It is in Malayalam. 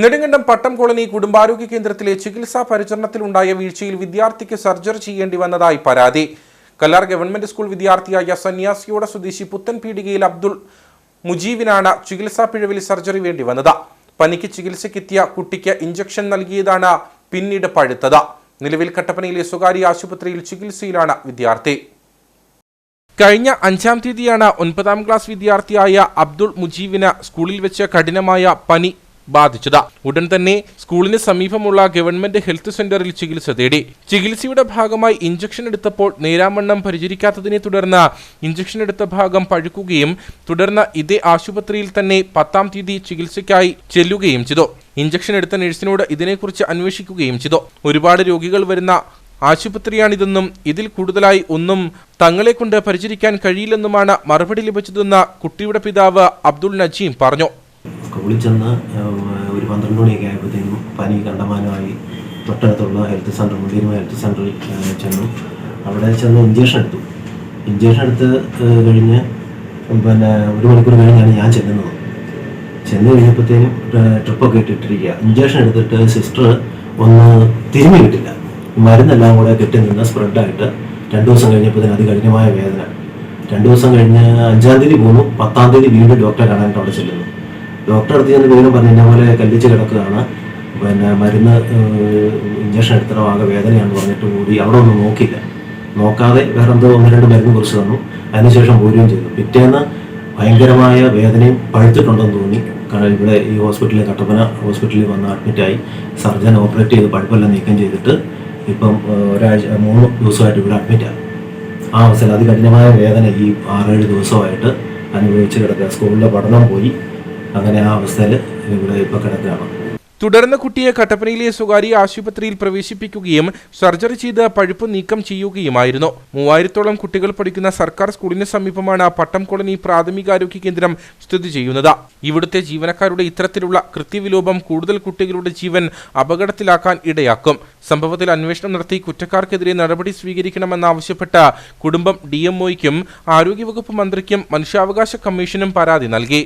നെടുങ്കണ്ടം പട്ടം കോളനി കുടുംബാരോഗ്യ കേന്ദ്രത്തിലെ ചികിത്സാ പരിചരണത്തിലുണ്ടായ വീഴ്ചയിൽ വിദ്യാർത്ഥിക്ക് സർജറി ചെയ്യേണ്ടി വന്നതായി പരാതി. കല്ലാർ ഗവൺമെന്റ് സ്കൂൾ വിദ്യാർത്ഥിയായ സന്യാസിയോട സ്വദേശി പുത്തൻ പീടികയിൽ അബ്ദുൾ മുജീബിനാണ് ചികിത്സാ പിഴവിൽ സർജറി വേണ്ടി വന്നത്. പനിക്ക് ചികിത്സയ്ക്കെത്തിയ കുട്ടിക്ക് ഇഞ്ചക്ഷൻ നൽകിയതാണ് പിന്നീട് പഴുത്തത്. നിലവിൽ കട്ടപ്പനയിലെ സ്വകാര്യ ആശുപത്രിയിൽ ചികിത്സയിലാണ് വിദ്യാർത്ഥി. കഴിഞ്ഞ അഞ്ചാം തീയതിയാണ് ഒൻപതാം ക്ലാസ് വിദ്യാർത്ഥിയായ അബ്ദുൾ മുജീബിന് സ്കൂളിൽ വെച്ച് കഠിനമായ പനി ബാധിച്ചത്. ഉടൻ തന്നെ സ്കൂളിന് സമീപമുള്ള ഗവൺമെന്റ് ഹെൽത്ത് സെന്ററിൽ ചികിത്സ തേടി. ചികിത്സയുടെ ഭാഗമായി ഇഞ്ചക്ഷൻ എടുത്തപ്പോൾ നേരാമണ്ണം പരിചരിക്കാത്തതിനെ തുടർന്ന് ഇഞ്ചക്ഷൻ എടുത്ത ഭാഗം പഴുക്കുകയും തുടർന്ന് ഇതേ ആശുപത്രിയിൽ തന്നെ പത്താം തീയതി ചികിത്സയ്ക്കായി ചെല്ലുകയും ചെയ്തു. ഇഞ്ചക്ഷൻ എടുത്ത നഴ്സിനോട് ഇതിനെക്കുറിച്ച് അന്വേഷിക്കുകയും ചെയ്തു. ഒരുപാട് രോഗികൾ വരുന്ന ആശുപത്രിയാണിതെന്നും ഇതിൽ കൂടുതലായി ഒന്നും തങ്ങളെ കൊണ്ട് പരിചരിക്കാൻ കഴിയില്ലെന്നുമാണ് മറുപടി ലഭിച്ചതെന്ന് കുട്ടിയുടെ പിതാവ് അബ്ദുൾ നജീം പറഞ്ഞു. സ്കൂളിൽ ചെന്ന് ഒരു പന്ത്രണ്ട് മണിയൊക്കെ ആയപ്പോഴത്തേനും പനി കണ്ടമാനമായി തൊട്ടടുത്തുള്ള ഹെൽത്ത് സെന്റർ മുണ്ടീരുമ ഹെൽത്ത് സെന്ററിൽ ചെന്നു. അവിടെ ചെന്ന് ഇഞ്ചക്ഷൻ എടുത്തു. ഇഞ്ചക്ഷൻ എടുത്ത് കഴിഞ്ഞ് പിന്നെ ഒരു മണിക്കൂർ കഴിഞ്ഞാണ് ഞാൻ ചെല്ലുന്നത്. ചെന്ന് കഴിഞ്ഞപ്പോഴത്തേനും ട്രിപ്പൊക്കെ ഇട്ടിട്ടിരിക്കുക. ഇഞ്ചക്ഷൻ എടുത്തിട്ട് സിസ്റ്റർ ഒന്ന് തിരുമ്മി കിട്ടില്ല മരുന്നെല്ലാം കൂടെ കെട്ടി നിന്ന് സ്പ്രെഡായിട്ട് രണ്ട് ദിവസം കഴിഞ്ഞപ്പോഴത്തേനും അതികഠിനമായ വേദന. രണ്ട് ദിവസം കഴിഞ്ഞ് അഞ്ചാം തീയതി പോന്നു. പത്താം തീയതി വീണ്ടും ഡോക്ടറെ കാണാനായിട്ട് അവിടെ ചെല്ലുന്നു. ഡോക്ടറെ അടുത്ത് ഞാൻ വേഗം പറഞ്ഞു എന്നെ പോലെ കല്ലിച്ച് കിടക്കുകയാണ്. പിന്നെ മരുന്ന് ഇഞ്ചക്ഷൻ എടുത്തോ ആകെ വേദനയാണെന്ന് പറഞ്ഞിട്ട് കൂടി അവിടെ ഒന്നും നോക്കില്ല നോക്കാതെ വേറെ എന്തോ ഒന്ന് രണ്ട് മരുന്ന് കുറിച്ച് തന്നു. അതിനുശേഷം പോരുകയും ചെയ്തു. പിറ്റേന്ന് ഭയങ്കരമായ വേദനയും പഴുത്തിട്ടുണ്ടെന്ന് തോന്നി. കാരണം ഇവിടെ ഈ ഹോസ്പിറ്റലിൽ കട്ടപ്പന ഹോസ്പിറ്റലിൽ വന്ന് അഡ്മിറ്റായി സർജൻ ഓപ്പറേറ്റ് ചെയ്ത് പഴുപ്പെല്ലാം നീക്കം ചെയ്തിട്ട് ഇപ്പം ഒരാഴ്ച മൂന്ന് ദിവസമായിട്ട് ഇവിടെ അഡ്മിറ്റാണ് ആ. അവസ്ഥയിൽ അതികഠിനമായ വേദന ഈ ആറേഴ് ദിവസമായിട്ട് അനുഭവിച്ച് കിടക്കുക. സ്കൂളിലെ പഠനം പോയി. അങ്ങനെ ആ അവസ്ഥയിൽ ഇവിടെ ഇപ്പോൾ കിടക്കുകയാണ്. തുടർന്ന് കുട്ടിയെ കട്ടപ്പനയിലെ സ്വകാര്യ ആശുപത്രിയിൽ പ്രവേശിപ്പിക്കുകയും സർജറി ചെയ്ത് പഴുപ്പ് നീക്കം ചെയ്യുകയുമായിരുന്നു. മൂവായിരത്തോളം കുട്ടികൾ പഠിക്കുന്ന സർക്കാർ സ്കൂളിന് സമീപമാണ് പട്ടം കോളനി പ്രാഥമികാരോഗ്യ കേന്ദ്രം സ്ഥിതി ചെയ്യുന്നത്. ഇവിടുത്തെ ജീവനക്കാരുടെ ഇത്തരത്തിലുള്ള കൃത്യവിലോപം കൂടുതൽ കുട്ടികളുടെ ജീവൻ അപകടത്തിലാക്കാൻ ഇടയാക്കും. സംഭവത്തിൽ അന്വേഷണം നടത്തി കുറ്റക്കാർക്കെതിരെ നടപടി സ്വീകരിക്കണമെന്നാവശ്യപ്പെട്ട് കുടുംബം ഡി എംഒയ്ക്കും ആരോഗ്യവകുപ്പ് മന്ത്രിക്കും മനുഷ്യാവകാശ കമ്മീഷനും പരാതി നൽകി.